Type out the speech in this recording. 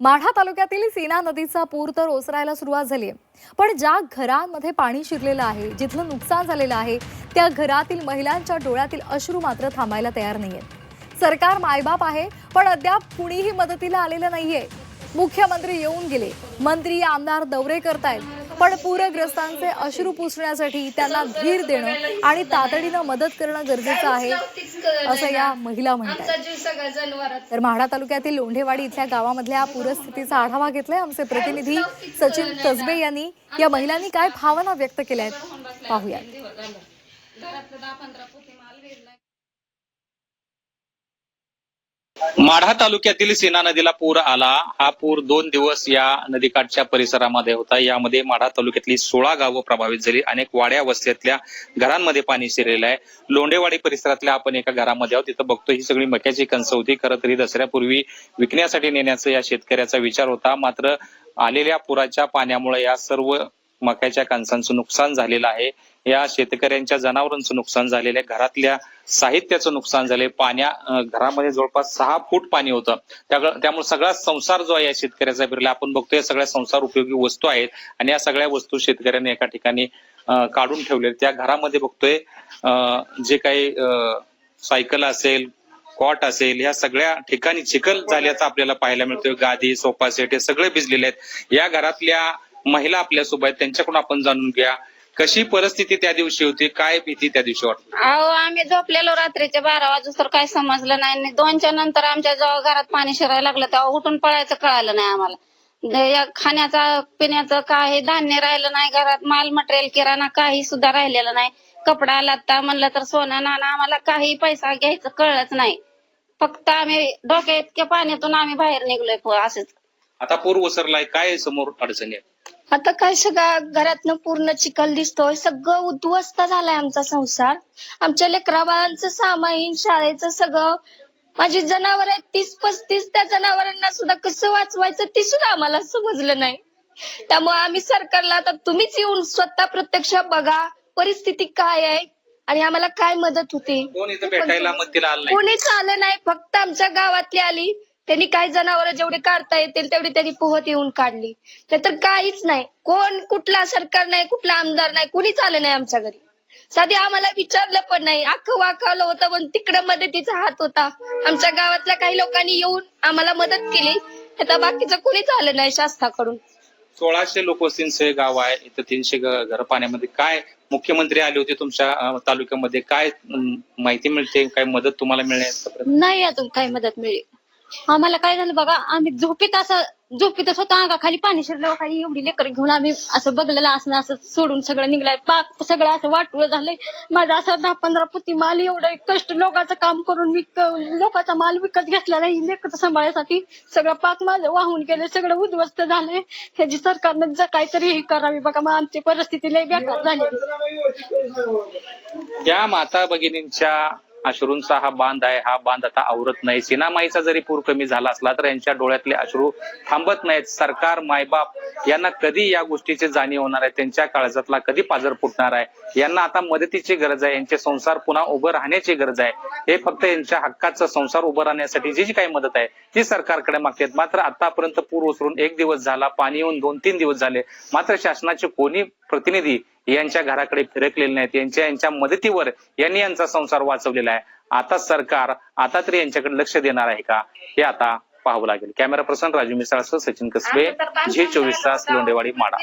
माढा तालुक्यातील सीना नदीचा पूर तर ओसरायला सुरुवात झाली आहे. पण ज्या घरांमध्ये पाणी शिरलेलं आहे जिथलं नुकसान झालेलं आहे त्या घरातील महिलांच्या डोळ्यातील अश्रू मात्र थांबायला तयार नाहीये सरकार मायबाप आहे पण अद्याप कुणीही मदतीला आलेलं नाहीये. मुख्यमंत्री येऊन गेले. मंत्री आमदार दौरे करतायत. पण पूरग्रस्तांचे अश्रू पुसण्यासाठी त्यांना धीर देणं आणि तातडीनं मदत करणं गरजेचं आहे असं या महिला म्हणतात तर म्हाडा तालुक्यातील लोंढेवाडी इथल्या गावामधल्या पूरस्थितीचा आढावा घेतलाय आमचे प्रतिनिधी सचिन कसबे यांनी. या महिलांनी काय भावना व्यक्त केल्या आहेत? पाहूया घरातलं दहा पंधरा पोती माल गेलाय माढा तालुक्यातील सीना नदीला पूर आला. हा पूर दोन दिवस या नदीकाठच्या परिसरामध्ये होता. यामध्ये माढा तालुक्यातली सोळा गावं प्रभावित झाली. अनेक वाड्या वस्त्यातल्या घरांमध्ये पाणी शिरलेलं आहे. लोंढेवाडी परिसरातल्या आपण एका घरामध्ये आहोत. तिथं बघतो ही सगळी मक्याची कंस होती खरं तरी दसऱ्यापूर्वी विकण्यासाठी नेण्याचा या शेतकऱ्याचा विचार होता. मात्र आलेल्या पुराच्या पाण्यामुळे या सर्व मक्याच्या कणसांचं नुकसान झालेलं आहे. या शेतकऱ्यांच्या जनावरांचं नुकसान झालेलं आहे. घरातल्या साहित्याचं नुकसान झाले पाण्या घरामध्ये जवळपास सहा फूट पाणी होतं. त्यामुळे सगळा संसार जो आहे या शेतकऱ्याचा फिरला आपण बघतोय सगळ्या संसार उपयोगी वस्तू आहेत आणि या सगळ्या वस्तू शेतकऱ्यांनी एका ठिकाणी काढून ठेवले त्या घरामध्ये बघतोय जे काही सायकल असेल कॉट असेल या सगळ्या ठिकाणी चिखल झाल्याचं आपल्याला पाहायला मिळतोय. गादी सोफा सेट हे सगळे भिजलेले आहेत. या घरातल्या महिला आपल्यासोबत आहेत. त्यांच्याकडून आपण जाणून घ्या. कशी परिस्थिती त्या दिवशी होती? काय भीती त्या दिवशी वाटली? अहो आम्ही झोपलेलो रात्रीचे बारा वाजू तर काही समजलं नाही. आणि दोनच्या नंतर आमच्या जेव्हा घरात पाणी शिरायला लागलं तेव्हा उठून पळायचं कळालं नाही आम्हाला. द- या खाण्याचं पिण्याचं काही धान्य राहिलं नाही घरात. माल मटेरियल किराणा काही सुद्धा राहिलेलं नाही. कपडा लत्ता म्हणलं तर सोनं नाणं आम्हाला काही पैसा घ्यायचं कळलंच नाही. फक्त आम्ही डोक्या इतक्या पाण्यातून आम्ही बाहेर निघलोय प- असंच. आता पूर ओसरलाय. काय समोर अडचणी आहेत? आता काय सगळं घरातनं पूर्ण चिखल दिसतोय सगळं उद्ध्वस्त झालाय आमचा संसार. आमच्या लेकरा बाळांचं सामाईन शाळेचं सगळं. माझी जनावर आहेत तीस पस्तीस त्या जनावरांना सुद्धा कसं वाचवायचं ते सुद्धा आम्हाला समजलं नाही. त्यामुळे आम्ही सरकारला आता तुम्हीच येऊन स्वतः प्रत्यक्ष बघा परिस्थिती काय आहे आणि आम्हाला काय मदत होते. कोण इथं भेटायला मदतीला आलं नाही? कोणीच आलं नाही फक्त आमच्या गावातली आली. त्यांनी काही जनावर जेवढे काढता येतील तेवढी त्यांनी पोहत येऊन काढली. नाहीतर काहीच नाही. कोण कुठला सरकार नाही कुठला आमदार नाही कुणीच आलं नाही आमच्या घरी. साधी आम्हाला विचारलं पण नाही. अख्खं वाकावलं होतं पण तिकडं मदतीचा हात होता. आमच्या गावातल्या काही लोकांनी येऊन आम्हाला मदत केली. आता बाकीचं कुणीच आलं नाही शासनाकडून. सोळाशे लोकवस्तींचे गाव आहे. इथं तीनशे घर पाण्यामध्ये. काय मुख्यमंत्री आले होते तुमच्या तालुक्यामध्ये? काय माहिती मिळते? काय मदत तुम्हाला मिळण्यास नाही अजून काही मदत मिळेल. आम्हाला काय झालं बघा आम्ही झोपीत असं झोपीतच होतो अंगाखाली पाणी शिरलं खाली एवढी लेकर घेऊन आम्ही असं बघलेलं असं असं सोडून सगळं निघलाय. पाक सगळं असं वाटूळ झालंय. माझा असं दहा पंधरा पुती माल एवढं कष्ट लोकांचं काम करून विक लोकांचा माल विकत घेतला नाही लेकर सांभाळण्यासाठी सगळं पाक माझं वाहून गेलं सगळं उद्ध्वस्त झालंय. ह्याची सरकारनं जर काहीतरी हे करावी बघा मग आमची परिस्थिती लय बेकार झाली. या माता भगिनींच्या अश्रूंचा हा बांध आहे हा बांध आता आवरत नाही. सिनामाईचा जरी पूर कमी झाला असला तर यांच्या डोळ्यातले अश्रू थांबत नाहीत. सरकार मायबाप यांना कधी या गोष्टीची जाणीव होणार आहे? त्यांच्या काळजातला कधी पाजर फुटणार आहे? यांना आता मदतीची गरज आहे. यांचे संसार पुन्हा उभं राहण्याची गरज आहे. हे फक्त यांच्या हक्काचा संसार उभं राहण्यासाठी जी जी काही मदत आहे ती सरकारकडे मागतात मात्र आतापर्यंत पूर ओसरून एक दिवस झाला पाणी येऊन दोन तीन दिवस झाले. मात्र शासनाचे कोणी प्रतिनिधी यांच्या घराकडे फिरकलेले नाहीत. यांच्या यांच्या मदतीवर यांनी यांचा संसार वाचवलेला आहे. आता सरकार आता तरी यांच्याकडे लक्ष देणार आहे का? हे आता पाहावं लागेल. कॅमेरा पर्सन राजू मिसाळसह सचिन कसबे झी चोवीस तास लोंढेवाडी माडा.